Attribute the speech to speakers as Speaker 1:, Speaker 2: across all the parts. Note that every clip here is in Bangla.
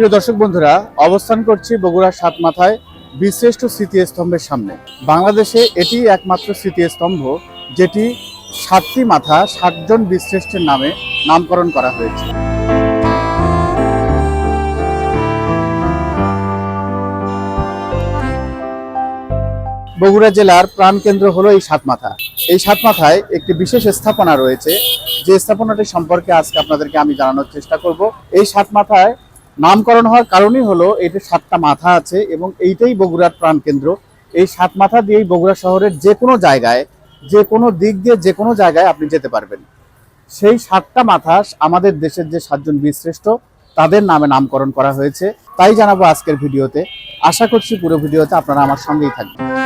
Speaker 1: প্রিয় দর্শক বন্ধুরা, অবস্থান করছি বগুড়ার সাত মাথায় বীরশ্রেষ্ঠ স্মৃতিস্তম্ভের সামনে। বাংলাদেশে এটি একমাত্র স্মৃতিস্তম্ভ যেটি সাতটি মাথা ষাটজন বীরশ্রেষ্ঠের নামে নামকরণ করা হয়েছে। বগুড়া জেলার প্রাণকেন্দ্র হলো এই সাত মাথা। এই সাত মাথায় একটি বিশেষ স্থাপনা রয়েছে। যে স্থাপনাটি সম্পর্কে আজকে আপনাদেরকে আমি জানানোর চেষ্টা করব। এই সাত মাথায় নামকরণ হওয়ার কারণই হলো এটি সাতটা মাথা আছে এবং এইটাই বগুড়ার প্রাণকেন্দ্র এই সাত মাথা দিয়েই বগুড়া শহরের যে কোনো জায়গায়, যে কোনো দিক দিয়ে যে কোনো জায়গায় আপনি যেতে পারবেন। সেই সাতটা মাথা আমাদের দেশের যে সাতজন বীরশ্রেষ্ঠ, তাদের নামে নামকরণ করা হয়েছে। তাই জানাব আজকের ভিডিওতে। আশা করছি পুরো ভিডিওতে আপনারা আমার সঙ্গেই থাকবেন।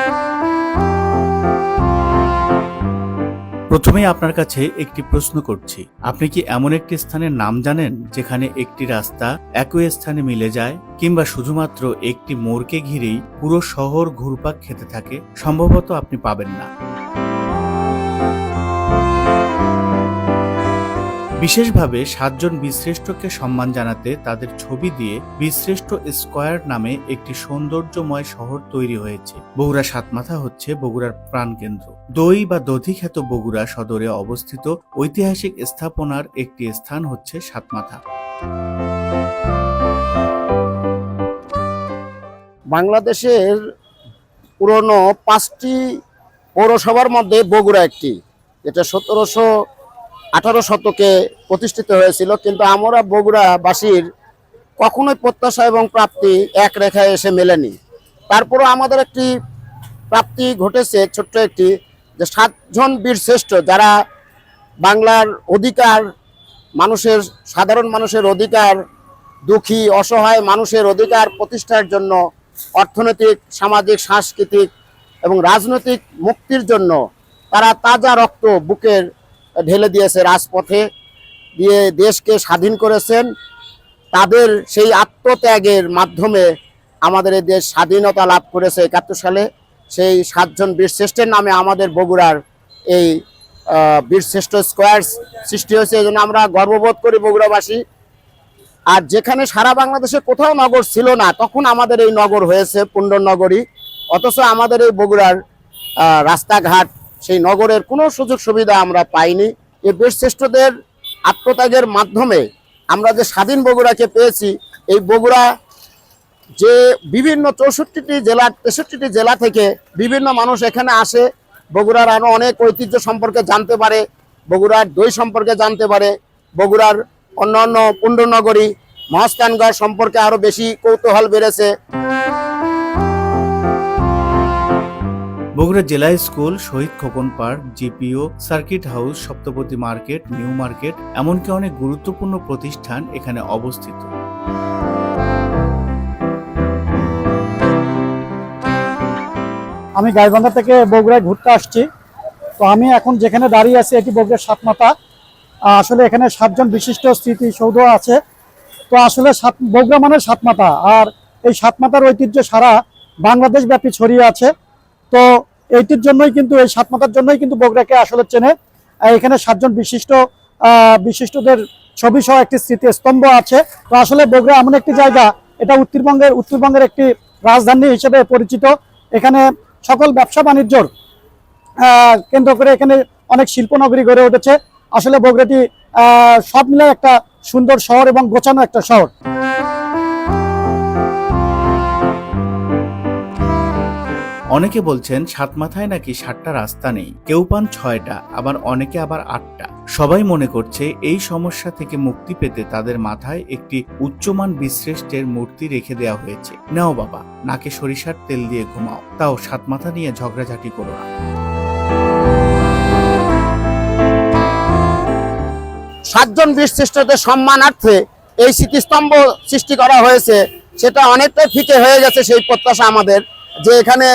Speaker 2: প্রথমেই আপনার কাছে একটি প্রশ্ন করছি। আপনি কি এমন একটি স্থানের নাম জানেন যেখানে একটি রাস্তা একই স্থানে মিলে যায় কিংবা শুধুমাত্র একটি মোড়কে ঘিরেই পুরো শহর ঘুরপাক খেতে থাকে? সম্ভবত আপনি পাবেন না। বিশেষভাবে সাতজন বীরশ্রেষ্ঠকে সম্মান জানাতে তাদের ছবি দিয়ে বীরশ্রেষ্ঠ স্কয়ার নামে একটি সৌন্দর্যময় শহর তৈরি হয়েছে। বগুড়া সাতমাথা হচ্ছে বগুড়ার প্রাণকেন্দ্র। দই বা দধিখ্যাত বগুড়া সদরে অবস্থিত ঐতিহাসিক স্থাপনার একটি স্থান হচ্ছে সাতমাথা।
Speaker 3: বাংলাদেশের পুরনো পাঁচটি পৌরসভার মধ্যে বগুড়া একটি, যেটা সতেরোশো আঠারো শতকে প্রতিষ্ঠিত হয়েছিল, কিন্তু আমরা বগুড়াবাসীর কখনোই প্রত্যাশা এবং প্রাপ্তি এক রেখায় এসে মেলেনি। তারপরও আমাদের একটি প্রাপ্তি ঘটেছে ছোট্ট একটি, যে সাতজন বীর শ্রেষ্ঠ যারা বাংলার অধিকার, মানুষের, সাধারণ মানুষের অধিকার, দুঃখী, অসহায় মানুষের অধিকার প্রতিষ্ঠার জন্য অর্থনৈতিক, সামাজিক, সাংস্কৃতিক এবং রাজনৈতিক মুক্তির জন্য তারা তাজা রক্ত বুকের ঢেলে দিয়েছে রাজপথে, দিয়ে দেশকে স্বাধীন করেছেন। তাদের সেই আত্মত্যাগের মাধ্যমে আমাদের এই দেশ স্বাধীনতা লাভ করেছে একাত্তর সালে। সেই সাতজন বীরশ্রেষ্ঠের নামে আমাদের বগুড়ার এই বীরশ্রেষ্ঠ স্কোয়ার সৃষ্টি হয়েছে। এই জন্য আমরা গর্ববোধ করি বগুড়াবাসী। আর যেখানে সারা বাংলাদেশে কোথাও নগর ছিল না, তখন আমাদের এই নগর হয়েছে পুণ্ডর নগরী। অথচ আমাদের এই বগুড়ার রাস্তাঘাট সেই নগরের কোনো সুযোগ সুবিধা আমরা পাইনি। এই বীরশ্রেষ্ঠদের আত্মত্যাগের মাধ্যমে আমরা যে স্বাধীন বগুড়াকে পেয়েছি, এই বগুড়া যে বিভিন্ন চৌষট্টিটি জেলা, তেষট্টিটি জেলা থেকে বিভিন্ন মানুষ এখানে আসে। বগুড়ার আরও অনেক ঐতিহ্য সম্পর্কে জানতে পারে, বগুড়ার দই সম্পর্কে জানতে পারে, বগুড়ার অন্যান্য পুণ্ডনগরী মহাস্থানগড় সম্পর্কে আরও বেশি কৌতূহল বেড়েছে।
Speaker 2: বগুড়া জেলা school Shahid Khokon park GPO circuit house Saptapati market New Market এমনকি অনেক গুরুত্বপূর্ণ প্রতিষ্ঠান এখানে অবস্থিত।
Speaker 4: আমি গাইবান্ধা থেকে বগুড়ায় ঘুরতে আসছি। তো আমি এখন যেখানে দাঁড়িয়ে আছি এটি বগুড়ার সাতমাথা। আহ, আসলে এখানে সাতজন বিশিষ্ট স্মৃতিসৌধ আছে। তো আসলে সাত বগুড়া মানে সাতমাথা। আর এই সাতমাতার ঐতিহ্য সারা বাংলাদেশ ব্যাপী ছড়িয়ে আছে। তো এইটির জন্যই কিন্তু, এই সাত মাথার জন্যই কিন্তু বগুড়াকে আসলে চেনে। এখানে সাতজন বিশিষ্ট বিশিষ্টদের ছবি সহ একটি স্মৃতিস্তম্ভ আছে। তো আসলে বগুড়া এমন একটি জায়গা, এটা উত্তরবঙ্গের উত্তরবঙ্গের একটি রাজধানী হিসেবে পরিচিত। এখানে সকল ব্যবসা বাণিজ্যর কেন্দ্র করে এখানে অনেক শিল্পনগরী গড়ে উঠেছে। আসলে বগুড়াটি সব মিলে একটা সুন্দর শহর এবং গোছানো একটা শহর।
Speaker 2: অনেকে বলছেন সাত মাথায় নাকি সাতটা রাস্তা নেই। কেউ পান ছয়টা, আবার অনেকে আবার আটটা। সবাই মনে করছে এই সমস্যা থেকে মুক্তি পেতে তাদের মাথায় একটি উচ্চমান বিশ্রেষ্টের মূর্তি রেখে দেওয়া হয়েছে। নাও বাবা, নাকে সরিষার তেল দিয়ে ঘুমাও। তাও সাত মাথা নিয়ে ঝগড়াঝাটি করো না।
Speaker 3: সাতজন বিশ্রেষ্ঠদের সম্মানার্থে এই স্মৃতিস্তম্ভ সৃষ্টি করা হয়েছে। সেটা অনেকটাই ফিকে হয়ে গেছে সেই প্রত্যাশা আমাদের যে এখানে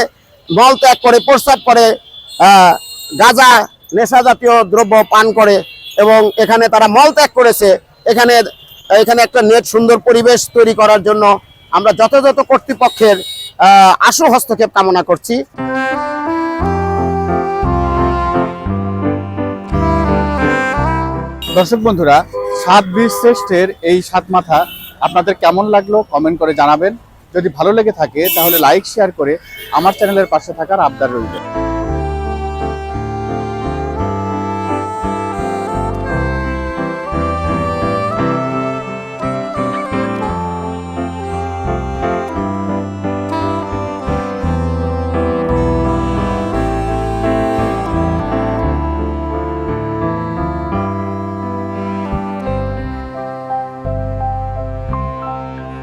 Speaker 3: মল ত্যাগ করে, প্রস্রাব করে গাঁজা নেশা জাতীয় দ্রব্য পান করে এবং এখানে তারা মল ত্যাগ করেছে। এখানে এখানে একটা নেট সুন্দর পরিবেশ তৈরি করার জন্য আমরা যথাযথ কর্তৃপক্ষের আশু হস্তক্ষেপ কামনা করছি।
Speaker 1: দর্শক বন্ধুরা, সাত বীর শ্রেষ্ঠের এই সাত মাথা আপনাদের কেমন লাগল কমেন্ট করে জানাবেন। যদি ভালো লেগে থাকে তাহলে লাইক শেয়ার করে আমার চ্যানেলের পাশে থাকার আবদার রইল।